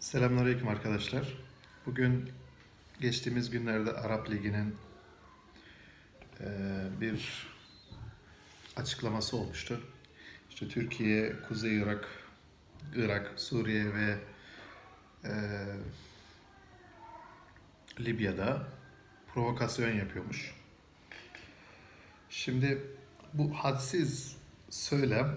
Selamünaleyküm arkadaşlar. Bugün geçtiğimiz günlerde Arap Ligi'nin eee, bir açıklaması olmuştu. İşte Türkiye, Kuzey Irak, Irak, Suriye ve eee, Libya'da provokasyon yapıyormuş. Şimdi bu hadsiz söylem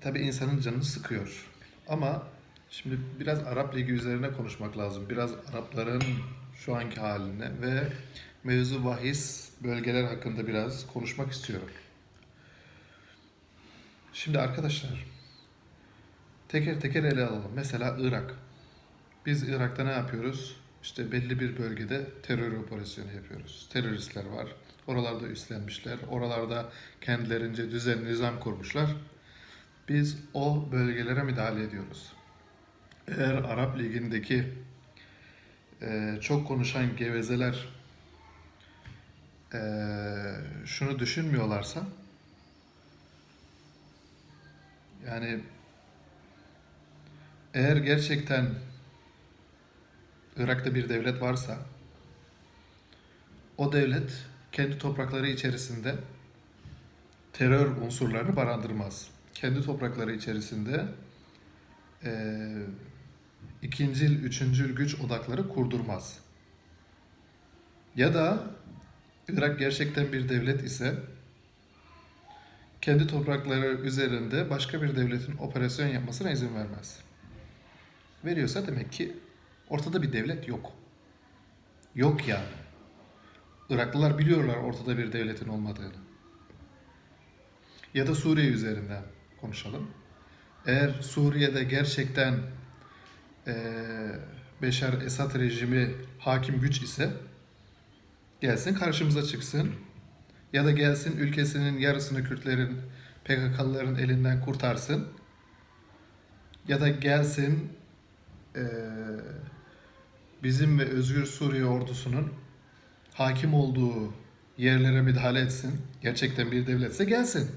tabii insanın canını sıkıyor. Ama şimdi biraz Arap Ligi üzerine konuşmak lazım. Biraz Arapların şu anki haline ve mevzu bahis bölgeler hakkında biraz konuşmak istiyorum. Şimdi arkadaşlar teker teker ele alalım. Mesela Irak. Biz Irak'ta ne yapıyoruz? İşte belli bir bölgede terör operasyonu yapıyoruz. Teröristler var. Oralarda üstlenmişler. Oralarda kendilerince düzen, nizam kurmuşlar. Biz o bölgelere müdahale ediyoruz. Eğer Arap Ligi'ndeki e, çok konuşan gevezeler e, şunu düşünmüyorlarsa yani eğer gerçekten Irak'ta bir devlet varsa o devlet kendi toprakları içerisinde terör unsurlarını barındırmaz. Kendi toprakları içerisinde eee ikincil, üçüncül güç odakları kurdurmaz. Ya da Irak gerçekten bir devlet ise kendi toprakları üzerinde başka bir devletin operasyon yapmasına izin vermez. Veriyorsa demek ki ortada bir devlet yok. Yok yani. Iraklılar biliyorlar ortada bir devletin olmadığını. Ya da Suriye üzerinden konuşalım. Eğer Suriye'de gerçekten eee Beşar Esad rejimi hakim güç ise gelsin karşımıza çıksın. Ya da gelsin ülkesinin yarısını Kürtlerin, PKK'lıların elinden kurtarsın. Ya da gelsin eee, bizim ve Özgür Suriye ordusunun hakim olduğu yerlere müdahale etsin. Gerçekten bir devletse gelsin.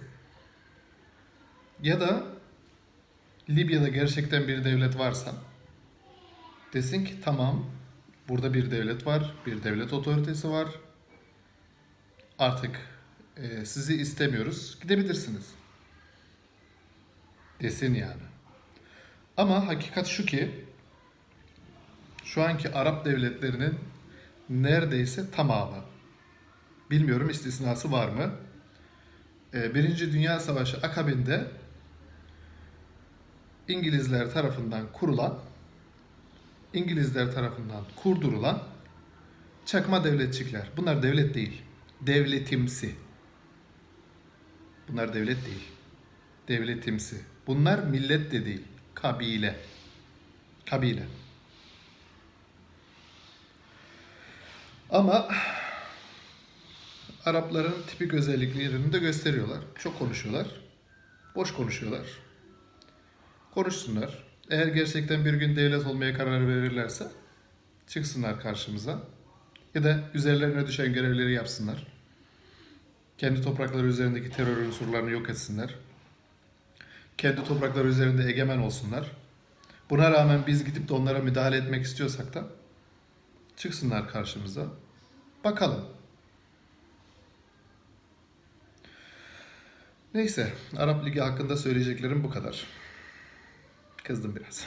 Ya da Libya'da gerçekten bir devlet varsa desin ki tamam burada bir devlet var, bir devlet otoritesi var. Artık e, sizi istemiyoruz, gidebilirsiniz. Desin yani. Ama hakikat şu ki şu anki Arap devletlerinin neredeyse tamamı bilmiyorum istisnası var mı? E, Birinci Dünya Savaşı akabinde İngilizler tarafından kurulan, İngilizler tarafından kurdurulan çakma devletçikler. Bunlar devlet değil. Devletimsi. Bunlar devlet değil. Devletimsi. Bunlar millet de değil. Kabile. Kabile. Ama Arapların tipik özelliklerini de gösteriyorlar. Çok konuşuyorlar. Boş konuşuyorlar. Konuşsunlar. Eğer gerçekten bir gün devlet olmaya karar verirlerse çıksınlar karşımıza. Ya da üzerlerine düşen görevleri yapsınlar. Kendi toprakları üzerindeki terör unsurlarını yok etsinler. Kendi toprakları üzerinde egemen olsunlar. Buna rağmen biz gidip de onlara müdahale etmek istiyorsak da çıksınlar karşımıza. Bakalım. Neyse, Arap Ligi hakkında söyleyeceklerim bu kadar. Kızdım biraz.